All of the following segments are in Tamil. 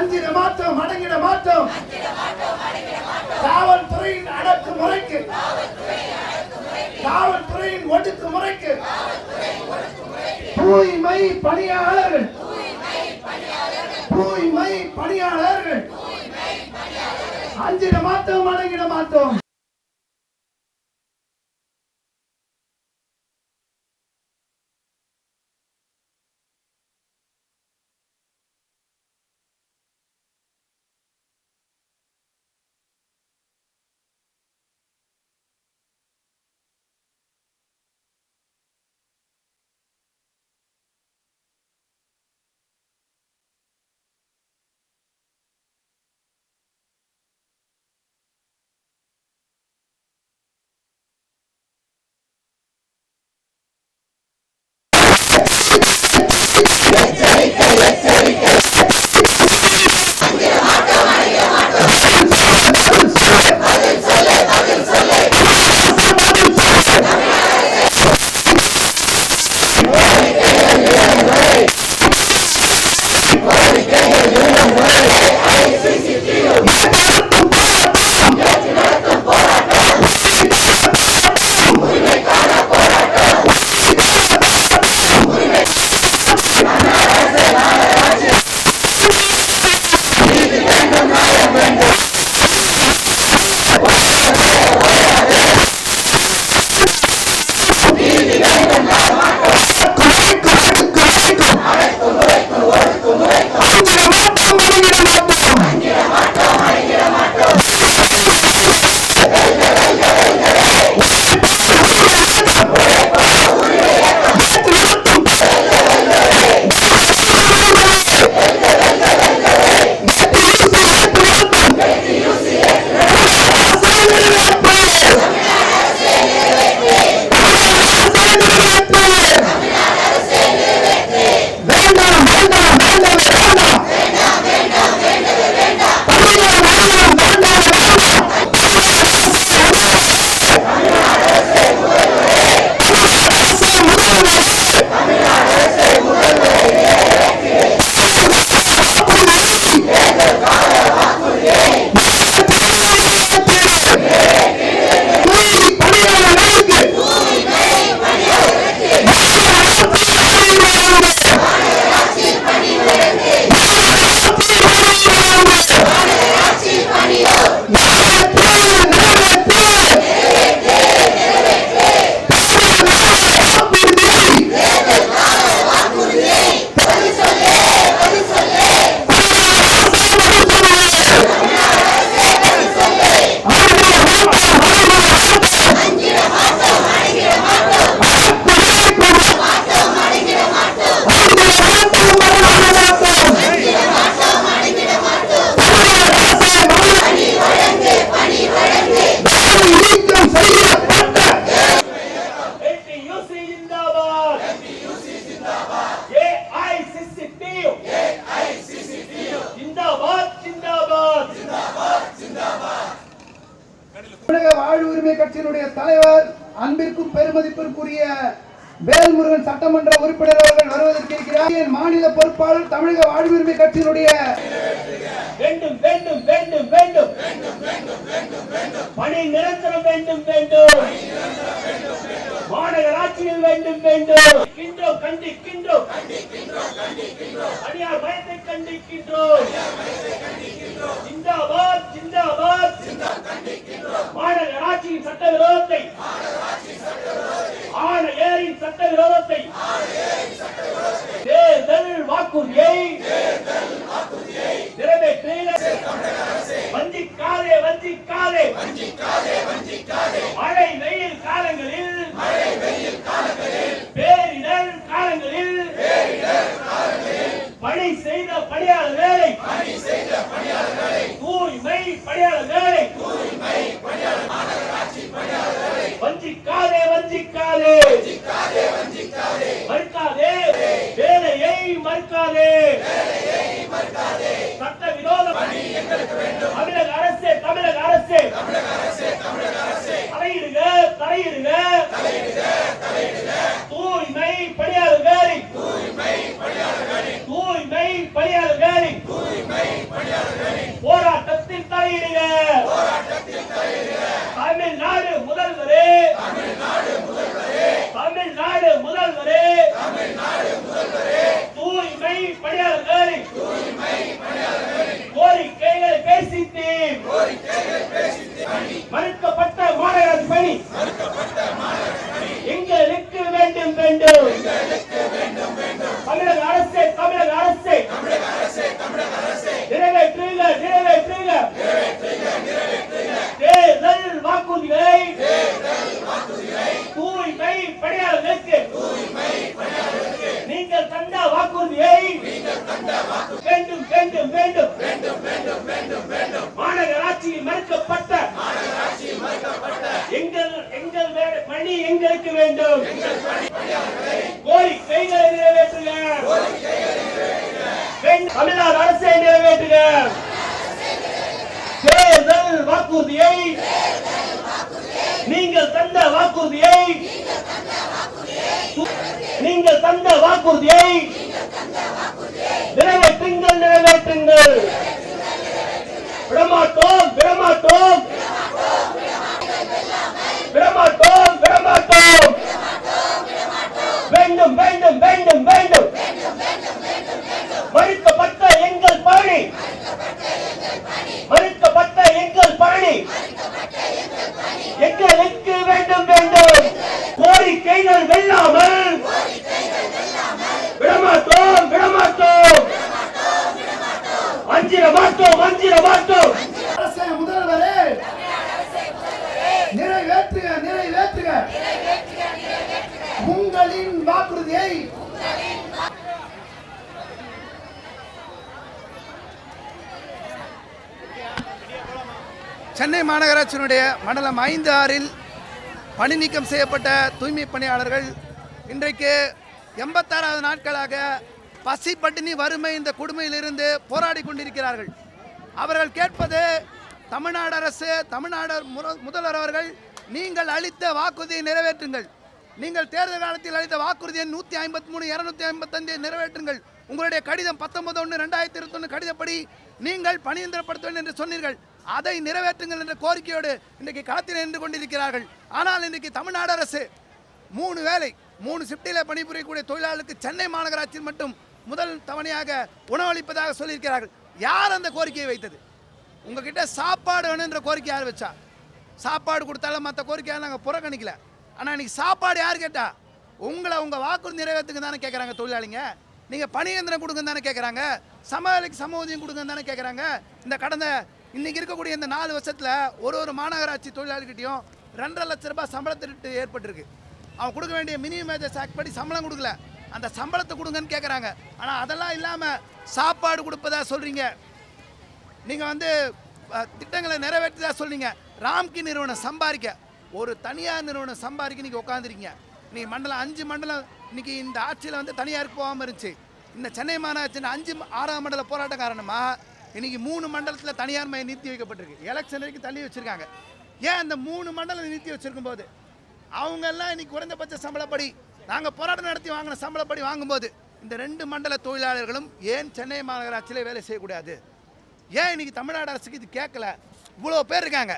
அஞ்சிட மாட்டோம் அடங்கிட மாட்டோம் காவல்துறையின் அடக்குமுறைக்கு காவல்துறையின் ஒடுக்குமுறைக்கு தூய்மை பணியாளர்கள். தூய்மை பணியாளர்கள். அஞ்சிட மாட்டோம் அடங்கிட மாட்டோம் தாழ் உரிமை கட்சியினுடைய தலைவர் அன்பிற்கும் பெருமதிப்பிற்குரிய வேல்முருகன் சட்டமன்ற உறுப்பினர் அவர்கள் வருவதற்கு இருக்கிறார். மாநில பொறுப்பாளர் தமிழக வாழ்வுரிமை கட்சியினுடைய வேண்டும் வேண்டும் வேண்டும் வேண்டும். பணி நிரந்தரம் வேண்டும் வேண்டும். மாநகராட்சியில் வேண்டும் வேண்டும். கண்டிக்கின்றோம் கண்டிக்கின்றோம். அடியார் பயத்தை கண்டிக்கின்றோம். ஜிந்தாபாத் ஜிந்தாபாத். தமிழக அரசே தமிழக அரசே. தலையிடுக தலையிடுக வேண்டும் வேண்டும் வேண்டும் வேண்டும் வேண்டும் வேண்டும் வேண்டும் மாநகராட்சியில் மறுக்கப்பட்ட மாநகராட்சியில் மறுக்கப்பட்ட எங்கள் எங்கள் பணி எங்களுக்கு வேண்டும் கோரிக்கைகளை நிறைவேற்றுக வேண்டும். தமிழ்நாடு அரசை நிறைவேற்றுங்க தேர்தல் வாக்குறுதியை நீங்கள் தந்த வாக்குறுதியை நீங்கள் தந்த வாக்குறுதியை நிறைவேற்றுங்கள் நிறைவேற்றுங்கள் விடமாட்டோம் விடமாட்டோம் விடமாட்டோம் வேண்டும் வேண்டும் வேண்டும் வேண்டும் மறுக்கப்பட்ட எங்கள் பணி மறுக்கப்பட்ட எங்கள் பணி எங்களுக்கு வேண்டும் வேண்டும் கோரிக்கைகள் வெல்லாமல் விடமாட்டோம் விடமாட்டோம் அஞ்சிட மாட்டோம் அஞ்சிட மாட்டோம் அரசே முதல்வரே நிறைவேற்றுக நிறைவேற்றுக உங்களின் வாக்குறுதியை சென்னை மாநகராட்சியினுடைய மண்டலம் ஐந்து ஆறில் பணி நீக்கம் செய்யப்பட்ட தூய்மை பணியாளர்கள் இன்றைக்கு எண்பத்தாறாவது நாட்களாக பசி பட்டினி வறுமை இந்த கொடுமையிலிருந்து போராடி கொண்டிருக்கிறார்கள். அவர்கள் கேட்பது தமிழ்நாடு அரசு தமிழ்நாடு முதல்வர் அவர்கள் நீங்கள் அளித்த வாக்குறுதியை நிறைவேற்றுங்கள். நீங்கள் தேர்தல் காலத்தில் அளித்த வாக்குறுதியை நூற்றி ஐம்பத்தி மூணு இரநூத்தி ஐம்பத்தஞ்சை நிறைவேற்றுங்கள். உங்களுடைய கடிதம் பத்தொன்பது ஒன்று ரெண்டாயிரத்தி இருபத்தொன்று கடிதப்படி நீங்கள் பணியந்திரப்படுத்துவேன் என்று சொன்னீர்கள். அதை நிறைவேற்றுங்கள் என்ற கோரிக்கையோடு இன்றைக்கு களத்தில் நின்று கொண்டிருக்கிறார்கள். ஆனால் இன்றைக்கு தமிழ்நாடு அரசு மூணு வேலை மூணு ஷிஃப்டில் பணிபுரியக்கூடிய தொழிலாளர்களுக்கு சென்னை மாநகராட்சியில் மட்டும் முதல் தவணையாக உணவளிப்பதாக சொல்லியிருக்கிறார்கள். யார் அந்த கோரிக்கையை வைத்தது? உங்ககிட்ட சாப்பாடு வேணுன்ற கோரிக்கை யார் வச்சா? சாப்பாடு கொடுத்தாலும் மற்ற கோரிக்கையை நாங்கள் புறக்கணிக்கல. ஆனால் இன்னைக்கு சாப்பாடு யார் கேட்டா? உங்களை உங்கள் வாக்குறுதி நிறைவேற்றுங்க தானே கேட்குறாங்க தொழிலாளிங்க. நீங்கள் பணியந்திரம் கொடுங்க தானே கேட்குறாங்க சமவேலைக்கு சம ஊதியம் கொடுங்க தானே கேட்குறாங்க இந்த கடந்த இன்னைக்கு இருக்கக்கூடிய இந்த நாலு வருஷத்தில் ஒரு ஒரு மாநகராட்சி தொழிலாளிகிட்டையும் ரெண்டரை லட்ச ரூபாய் சம்பளத்திட்டு ஏற்பட்டிருக்கு. அவன் கொடுக்க வேண்டிய மினிமம் வேஜஸ் ஆக்ட் படி சம்பளம் கொடுக்கல. அந்த சம்பளத்தை கொடுங்கன்னு கேட்குறாங்க ஆனால் அதெல்லாம் இல்லாமல் சாப்பாடு கொடுப்பதா சொல்கிறீங்க நீங்கள் வந்து திட்டங்களை நிறைவேற்றதா சொல்கிறீங்க ராம்கி நிறுவனம் சம்பாதிக்க ஒரு தனியார் நிறுவனம் சம்பாதிக்க நீங்கள் உட்காந்துருக்கீங்க நீ மண்டலம் அஞ்சு மண்டலம் இன்னைக்கு இந்த ஆட்சியில் வந்து தனியாருக்கு போகாமல் இருந்துச்சு. இந்த சென்னை மாநகராட்சி அஞ்சு ஆறாம் மண்டல போராட்டம் காரணமாக இன்னைக்கு மூணு மண்டலத்தில் தனியார் மையம் நிறுத்தி வைக்கப்பட்டிருக்கு. எலெக்ஷன் வரைக்கும் தள்ளி வச்சுருக்காங்க. ஏன் அந்த மூணு மண்டலம் நிறுத்தி வச்சிருக்கும் போது இன்னைக்கு குறைந்தபட்ச சம்பளப்படி நாங்கள் போராட்டம் நடத்தி வாங்கின சம்பளப்படி வாங்கும்போது இந்த ரெண்டு மண்டல தொழிலாளர்களும் ஏன் சென்னை மாநகராட்சியில் வேலை செய்யக்கூடாது? ஏன் இன்னைக்கு தமிழ்நாடு அரசுக்கு இது கேட்கல? இவ்வளோ பேர் இருக்காங்க.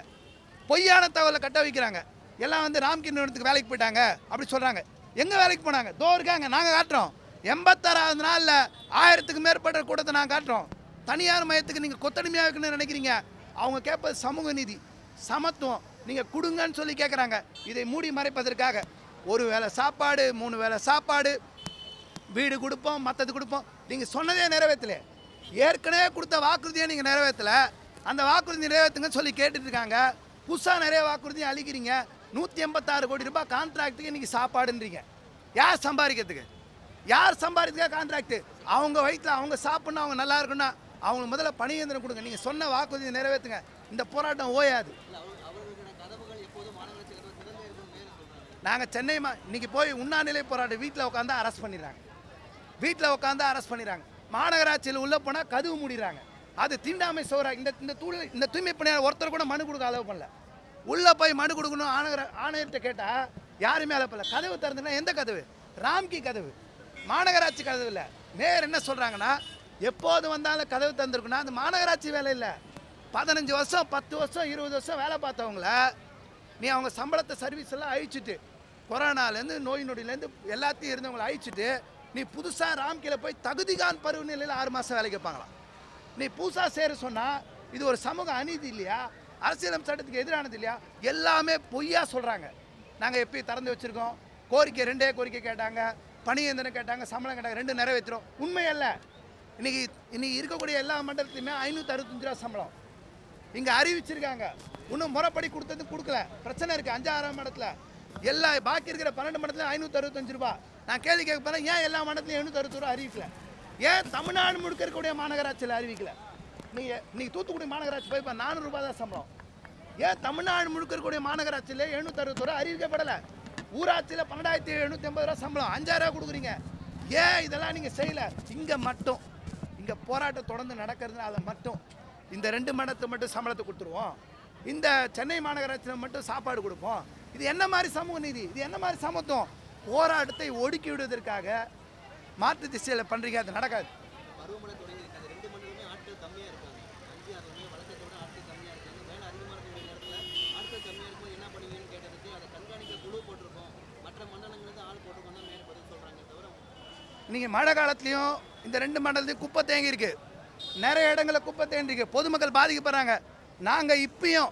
பொய்யான தகவலை கட்ட வைக்கிறாங்க. எல்லாம் வந்து ராம்கி நிறுவனத்துக்கு வேலைக்கு போயிட்டாங்க அப்படி சொல்கிறாங்க எங்கே வேலைக்கு போனாங்க? தோ இருக்காங்க நாங்கள் காட்டுறோம். எண்பத்தாறாவது நாளில் ஆயிரத்துக்கு மேற்பட்ட கூட்டத்தை நாங்கள் காட்டுறோம். தனியார் மையத்துக்கு நீங்கள் கொத்தடிமையாக இருக்குன்னு நினைக்கிறீங்க. அவங்க கேட்பது சமூக நீதி சமத்துவம். நீங்கள் கொடுங்கன்னு சொல்லி கேட்குறாங்க இதை மூடி மறைப்பதற்காக ஒரு வேளை சாப்பாடு மூணு வேளை சாப்பாடு வீடு கொடுப்போம் மற்றது கொடுப்போம். நீங்கள் சொன்னதே நிறைவேற்றல. ஏற்கனவே கொடுத்த வாக்குறுதியை நீங்கள் நிறைவேற்றலை. அந்த வாக்குறுதி நிறைவேற்றுங்கன்னு சொல்லி கேட்டுட்ருக்காங்க. புதுசாக நிறைய வாக்குறுதியும் அழிக்கிறீங்க நூற்றி எண்பத்தாறு கோடி ரூபாய் கான்ட்ராக்ட்டுக்கு இன்றைக்கி சாப்பாடுன்றீங்க. யார் சம்பாதிக்கிறதுக்கு? யார் சம்பாதிக்கிறதுக்காக கான்ட்ராக்ட் அவங்க வயிற்றில் அவங்க சாப்பிட்ணும் அவங்க நல்லா இருக்குன்னா அவங்களுக்கு முதல்ல பணியந்திரம் கொடுங்க. நீங்கள் சொன்ன வாக்குறுதியை நிறைவேற்றுங்க இந்த போராட்டம் ஓயாது. நாங்கள் சென்னை மா இன்னைக்கு போய் உண்ணாநிலை போராட்டம் வீட்டில் உட்காந்து அரெஸ்ட் பண்ணிடுறாங்க. வீட்டில் உட்காந்து அரெஸ்ட் பண்ணிடுறாங்க. மாநகராட்சியில் உள்ளே போனால் கதவு மூடிடுறாங்க. அது தீண்டாமை சோறா இந்த இந்த தூள் இந்த தூய்மை பணியாளர் ஒருத்தர் கூட மனு கொடுக்க அளவு பண்ணல. உள்ளே போய் மனு கொடுக்கணும் ஆணையர் ஆணையர்கிட்ட கேட்டால் யாருமே அளப்பல கதவு திறந்துன்னா எந்த கதவு? ராம்கி கதவு. மாநகராட்சி கதவு இல்லை. மேயர் என்ன சொல்கிறாங்கன்னா எப்போது வந்தாலும் கதவு தந்திருக்குன்னா அது மாநகராட்சி வேலை இல்லை. பதினஞ்சு வருஷம் பத்து வருஷம் இருபது வருஷம் வேலை பார்த்தவங்கள நீ அவங்க சம்பளத்தை சர்வீஸ் எல்லாம் அழிச்சிட்டு கொரோனாலேருந்து நோய் நொடியிலேருந்து எல்லாத்தையும் இருந்தவங்களை அழிச்சிட்டு நீ புதுசாக ராம்கில போய் தகுதிகான் பருவநிலையில் ஆறு மாதம் வேலைக்கு வைப்பாங்களாம் நீ புதுசாக சேர சொன்னால் இது ஒரு சமூக அநீதி இல்லையா? அரசியலமைப்பு சட்டத்துக்கு எதிரானது இல்லையா? எல்லாமே பொய்யா சொல்கிறாங்க நாங்கள் எப்பயும் திறந்து வச்சுருக்கோம்? கோரிக்கை ரெண்டே கோரிக்கை கேட்டாங்க. பணி கேட்டாங்க சம்பளம் கேட்டாங்க ரெண்டு நிறைவேற்றுறோம் உண்மை அல்ல. இன்னைக்கு இன்னைக்கு இருக்கக்கூடிய எல்லா மண்டலத்துலையுமே ஐநூற்றி அறுபத்தஞ்சு ரூபா சம்பளம். இங்கே அறிவிச்சிருக்காங்க. இன்னும் முறைப்படி கொடுத்தது கொடுக்கல. பிரச்சனை இருக்குது அஞ்சாறாம் மடத்தில். எல்லா பாக்கி இருக்கிற பன்னெண்டு மடத்துல ஐநூற்றி அறுபத்தஞ்சு ரூபா. நான் கேள்வி கேட்க போகிறேன் ஏன் எல்லா மண்டலத்திலையும் எழுநூற்றி அறுபது ரூபா அறிவிக்கல? ஏன் தமிழ்நாடு முழுக்க இருக்கக்கூடிய மாநகராட்சியில் அறிவிக்கல? நீங்கள் இன்னைக்கு தூத்துக்குடி மாநகராட்சி போய் இப்போ தான் சம்பளம். ஏன் தமிழ்நாடு முழுக்க இருக்கக்கூடிய மாநகராட்சியில் எழுநூற்றி அறுபது ரூபா அறிவிக்கப்படலை? ஊராட்சியில் பன்னெண்டாயிரத்தி எழுநூற்றி ஐம்பது ரூபா சம்பளம். அஞ்சாயிரம் ரூபா கொடுக்குறீங்க. ஏன் இதெல்லாம் நீங்கள் செய்யலை? இங்கே மட்டும். இங்கே போராட்டம் தொடர்ந்து நடக்கிறதுனால மட்டும் இந்த ரெண்டு மடத்தை மட்டும் சம்பளத்தை கொடுத்துருவோம். இந்த சென்னை மாநகராட்சியில் மட்டும் சாப்பாடு கொடுப்போம். இது என்ன மாதிரி சமூக நீதி? இது என்ன மாதிரி சமத்துவம்? போராட்டத்தை ஒடுக்கி விடுவதற்காக மாற்று திசையில் பண்ணுறீங்க அது நடக்காது. மற்ற மண்டலங்களுக்கு ஆள் போட்டிருக்கோம் தான் மேலே இன்றைக்கி நீங்கள் மழை காலத்துலேயும் இந்த ரெண்டு மண்டலத்தையும் குப்பை தேங்கியிருக்கு நிறைய இடங்களில் குப்பை தேங்கியிருக்கு பொதுமக்கள் பாதிக்கப்படுறாங்க. நாங்கள் இப்பயும்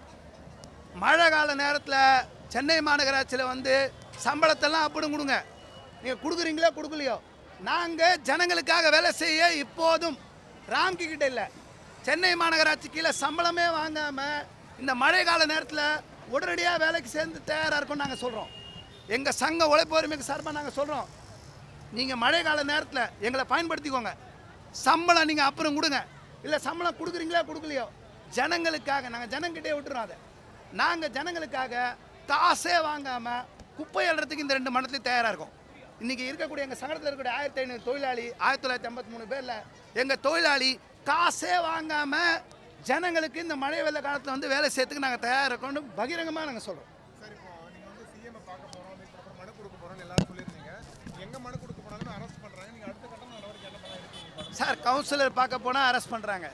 மழை கால நேரத்தில் சென்னை மாநகராட்சியில் வந்து சம்பளத்தெல்லாம் அப்படி கொடுங்க. நீங்கள் கொடுக்குறீங்களோ கொடுக்கலையோ? நாங்கள் ஜனங்களுக்காக வேலை செய்ய இப்போதும் ராம்கி கிட்ட இல்லை. சென்னை மாநகராட்சி கீழே சம்பளமே வாங்காமல் இந்த மழை கால நேரத்தில் உடனடியாக வேலைக்கு சேர்ந்து தயாராக இருக்கும்னு நாங்கள் சொல்கிறோம் எங்கள் சங்க உழைப்பு உரிமைக்கு சார்பாக நாங்கள் சொல்கிறோம் நீங்கள் மழை கால நேரத்தில் எங்களை பயன்படுத்திக்கோங்க. சம்பளம் நீங்கள் அப்புறம் கொடுங்க. இல்லை சம்பளம் கொடுக்குறீங்களா கொடுக்கலையோ? ஜனங்களுக்காக நாங்கள் ஜனங்கிட்டே விட்டுறோம் அதை. நாங்கள் ஜனங்களுக்காக காசே வாங்காமல் குப்பை எழுறதுக்கு இந்த ரெண்டு மனத்துலையும் தயாராக இருக்கும். இன்றைக்கி இருக்கக்கூடிய எங்கள் சங்கடத்தில் இருக்கக்கூடிய ஆயிரத்தி ஐநூறு தொழிலாளி ஆயிரத்தி தொள்ளாயிரத்தி ஐம்பத்தி மூணு பேரில் எங்கள் தொழிலாளி காசே வாங்காமல் ஜனங்களுக்கு இந்த மழை வெள்ள காலத்தில் வந்து வேலை செய்யறதுக்கு நாங்கள் தயாராக இருக்கோம்னு பகிரங்கமாக நாங்கள் சொல்கிறோம் சார் இப்போ நீங்க வந்து சிஎம் பார்க்க போறோம் அதுக்கப்புறம் மனு கொடுக்க போறோம்னு எல்லாரும் சொல்லியிருந்தீங்க எங்க மனு கொடுக்க போனாலும் அரெஸ்ட் பண்றாங்க நீங்க அடுத்த கட்ட நடவடிக்கை என்ன பண்ண இருக்கீங்க சார் கவுன்சிலர் பார்க்க போனால் அரெஸ்ட் பண்ணுறாங்க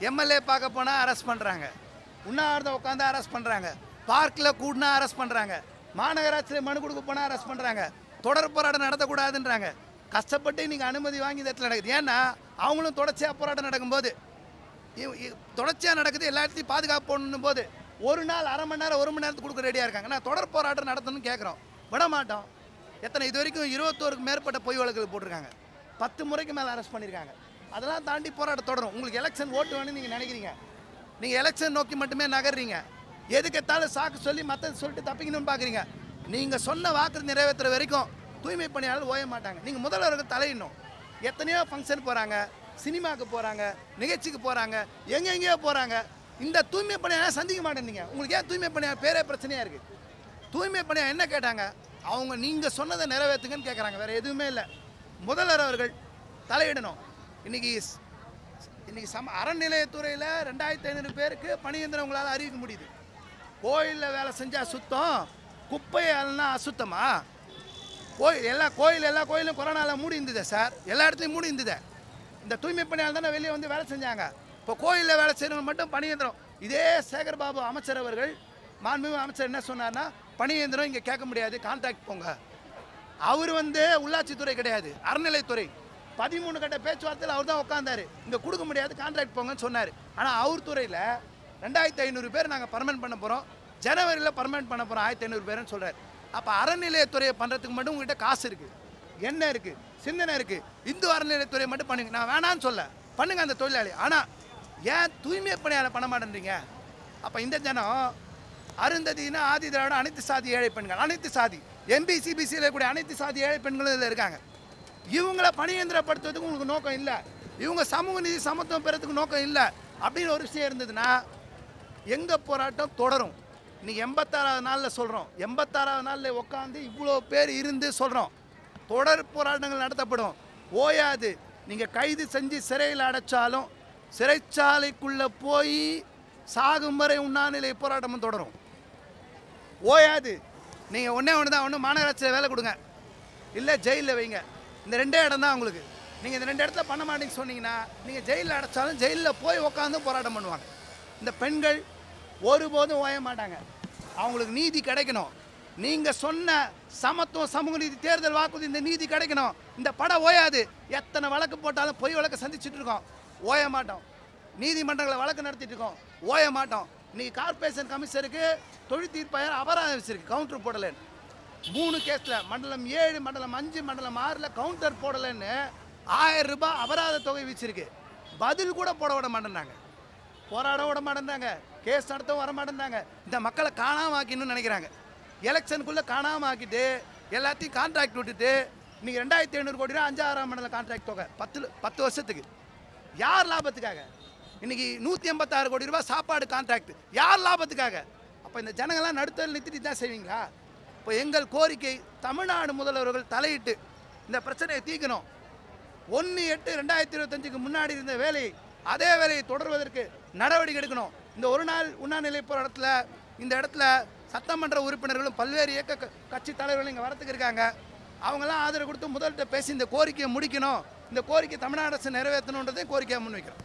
எம்எல்ஏ பார்க்க போனால் அரெஸ்ட் பண்ணுறாங்க உண்ணாவிரதம் உட்காந்து அரெஸ்ட் பண்ணுறாங்க பார்க்கில் கூடினா அரெஸ்ட் பண்ணுறாங்க மாநகராட்சியில் மனு கொடுக்க போனால் அரெஸ்ட் பண்ணுறாங்க தொடர் போராட்டம் நடத்தக்கூடாதுன்றாங்க. கஷ்டப்பட்டு நீங்கள் அனுமதி வாங்கி இந்த இடத்துல நடக்குது. ஏன்னா அவங்களும் தொடர்ச்சியாக போராட்டம் நடக்கும்போது இ- இ- தொடர்ச்சியாக நடக்குது எல்லா இடத்தையும் பாதுகாப்பு போடணும் போது ஒரு நாள் அரை மணி நேரம் ஒரு மணி நேரத்துக்கு கொடுக்க ரெடியாக இருக்காங்க. நான் தொடர் போராட்டம் நடத்தணும்னு கேட்குறோம் விட மாட்டோம். எத்தனை இது வரைக்கும் இருபத்தோருக்கு மேற்பட்ட பொய் வழக்குகள் போட்டிருக்காங்க. பத்து முறைக்கு மேலே அரெஸ்ட் பண்ணியிருக்காங்க அதெல்லாம் தாண்டி போராட்டம் தொடரும். உங்களுக்கு எலெக்ஷன் ஓட்டு வேணும்னு நீங்கள் நினைக்கிறீங்க. நீங்கள் எலெக்ஷன் நோக்கி மட்டுமே நகர்றீங்க. எதுக்கெத்தாலும் சாக்கு சொல்லி மற்ற சொல்லிட்டு தப்பிக்கணும்னு பார்க்குறீங்க நீங்கள் சொன்ன வாக்கு நிறைவேற்றுற வரைக்கும் தூய்மை பணியாளர் ஓய மாட்டாங்க. நீங்கள் முதல்வருக்கு தலையிடணும். எத்தனையோ ஃபங்க்ஷன் போகிறாங்க சினிமாவுக்கு போகிறாங்க நிகழ்ச்சிக்கு போகிறாங்க எங்கெங்கேயோ போகிறாங்க இந்த தூய்மை பணியாளர் சந்திக்க மாட்டேன்னீங்க உங்களுக்கு ஏன் தூய்மை பணியாளர்? பேரே பிரச்சனையாக இருக்குது தூய்மை பணியாளர் என்ன கேட்டாங்க? அவங்க நீங்கள் சொன்னதை நிறைவேற்றுங்கன்னு கேட்குறாங்க வேறு எதுவுமே இல்லை. முதல்வர் அவர்கள் தலையிடணும். இன்னைக்கு இன்றைக்கி இன்னைக்கு சம அறநிலையத்துறையில் ரெண்டாயிரத்தி ஐநூறு பேருக்கு பணியந்திரம் உங்களால் அறிவிக்க முடியுது. கோயிலில் வேலை செஞ்சால் சுத்தம் குப்பை எல்லாம் அசுத்தமா? கோயில் எல்லா கோயில் எல்லா கோயிலும் கொரோனாவில் மூடி இருந்தது சார். எல்லா இடத்துலையும் மூடி இருந்தது. இந்த தூய்மை பணியால் தானே வெளியே வந்து வேலை செஞ்சாங்க. இப்போ கோயிலில் வேலை செய்கிறவங்க மட்டும் பணியந்திரம் இதே சேகர் பாபு அமைச்சர் அவர்கள் மாண்புமிகு அமைச்சர் என்ன சொன்னார்னா பணியந்திரம் இங்கே கேட்க முடியாது கான்ட்ராக்ட் போங்க. அவர் வந்து உள்ளாட்சித்துறை கிடையாது அறநிலைத்துறை. பதிமூணு கட்ட பேச்சுவார்த்தையில் அவர் தான் உட்காந்தாரு இங்கே கொடுக்க முடியாது கான்ட்ராக்ட் போங்கன்னு சொன்னார். ஆனால் அவர் துறையில் ரெண்டாயிரத்தி ஐநூறு பேர் நாங்கள் பர்மனெண்ட் பண்ண போகிறோம் ஜனவரியில் பர்மனெண்ட் பண்ண போகிறோம் ஆயிரத்தி ஐநூறு பேர்னு சொல்கிறார் அப்போ அறநிலையத்துறையை பண்ணுறதுக்கு மட்டும் உங்கள்கிட்ட காசு இருக்குது என்ன இருக்குது சிந்தனை இருக்குது இந்து அறநிலையத்துறையை மட்டும் பண்ணுங்க. நான் வேணான்னு சொல்ல. பண்ணுங்க அந்த தொழிலாளி. ஆனால் ஏன் தூய்மை பணியாளர் பண்ண மாட்டேன்றீங்க? அப்போ இந்த ஜனம் அருந்ததினா ஆதி திராவிட அனைத்து சாதி ஏழை பெண்கள் அனைத்து சாதி. எம்பி பிசியில் இருக்கக்கூடிய அனைத்து சாதி ஏழை பெண்களும் இதில் இருக்காங்க. இவங்கள பணியந்திரப்படுத்துறதுக்கு உங்களுக்கு நோக்கம் இல்லை. இவங்க சமூக நிதி சமத்துவம் பெறத்துக்கு நோக்கம் இல்லை அப்படின்னு ஒரு விஷயம் இருந்ததுன்னா எங்கள் போராட்டம் தொடரும். இன்றைக்கி எண்பத்தாறாவது நாளில் சொல்கிறோம் எண்பத்தாறாவது நாளில் உட்காந்து இவ்வளோ பேர் இருந்து சொல்கிறோம் தொடர் போராட்டங்கள் நடத்தப்படும். ஓயாது. நீங்கள் கைது செஞ்சு சிறையில் அடைச்சாலும் சிறைச்சாலைக்குள்ளே போய் சாகும் வரை உண்ணாநிலை போராட்டமும் தொடரும். ஓயாது. நீங்கள் ஒன்றே ஒன்று தான் ஒன்று மாநகராட்சியில் வேலை கொடுங்க. இல்லை ஜெயிலில் வைங்க. இந்த ரெண்டே இடம் தான் உங்களுக்கு. நீங்கள் இந்த ரெண்டு இடத்துல பண்ண மாட்டீங்க சொன்னீங்கன்னா நீங்கள் ஜெயிலில் அடைச்சாலும் ஜெயிலில் போய் உட்காந்து போராட்டம் பண்ணுவாங்க. இந்த பெண்கள் ஒருபோதும் ஓய மாட்டாங்க. அவங்களுக்கு நீதி கிடைக்கணும். நீங்கள் சொன்ன சமத்துவம் சமூக நீதி தேர்தல் வாக்குறுதி இந்த நீதி கிடைக்கணும். இந்த படம் ஓயாது. எத்தனை வழக்கு போட்டாலும் பொய் வழக்கு சந்திச்சுட்டு இருக்கோம். ஓய மாட்டோம். நீதிமன்றங்களை வழக்கு நடத்திட்டு இருக்கோம். ஓய மாட்டோம். இன்னைக்கு கார்ப்பரேஷன் கமிஷனருக்கு தொழில் தீர்ப்பாயர் அபராதம் வச்சிருக்கு கவுண்டர் போடலைன்னு. மூணு கேஸில் மண்டலம் ஏழு மண்டலம் அஞ்சு மண்டலம் ஆறில் கவுண்டர் போடலைன்னு ஆயிரம் ரூபாய் அபராத தொகை வச்சிருக்கு. பதில் கூட போட விட மாட்டேன்றாங்க. போராட விட மாட்டேன்றாங்க. கேஸ் நடத்தவும் வர மாட்டேன்றாங்க. இந்த மக்களை காணாமல் ஆக்கின்னு நினைக்கிறாங்க. எலெக்ஷனுக்குள்ளே காணாமல் ஆக்கிட்டு எல்லாத்தையும் கான்ட்ராக்ட் விட்டுட்டு இன்னைக்கு ரெண்டாயிரத்தி ஐநூறு கோடி ரூபா அஞ்சாயிரம் மண்டல கான்ட்ராக்ட் தொகை. பத்து பத்து வருஷத்துக்கு. யார் லாபத்துக்காக? இன்னைக்கு நூற்றி எண்பத்தாறு கோடி ரூபாய் சாப்பாடு கான்ட்ராக்ட் யார் லாபத்துக்காக? அப்போ இந்த ஜனங்கள்லாம் நடுத்தல் நிறுத்திட்டு தான் செய்வீங்களா? இப்போ எங்கள் கோரிக்கை தமிழ்நாடு முதல்வர்கள் தலையிட்டு இந்த பிரச்சனையை தீர்க்கணும். ஒன்று எட்டு ரெண்டாயிரத்தி இருபத்தஞ்சுக்கு முன்னாடி இருந்த வேலையை அதே வேலையை தொடர்வதற்கு நடவடிக்கை எடுக்கணும். இந்த ஒரு நாள் உண்ணாநிலை போராட்டத்தில் இந்த இடத்துல சட்டமன்ற உறுப்பினர்களும் பல்வேறு இயக்க கட்சி தலைவர்களும் இங்கே வரத்துக்கு இருக்காங்க. அவங்கெல்லாம் ஆதரவு கொடுத்து முதல்கிட்ட பேசி இந்த கோரிக்கையை முடிக்கணும். இந்த கோரிக்கை தமிழ்நாடு அரசு நிறைவேற்றணுன்றதை கோரிக்கையை முன்வைக்கிறோம்.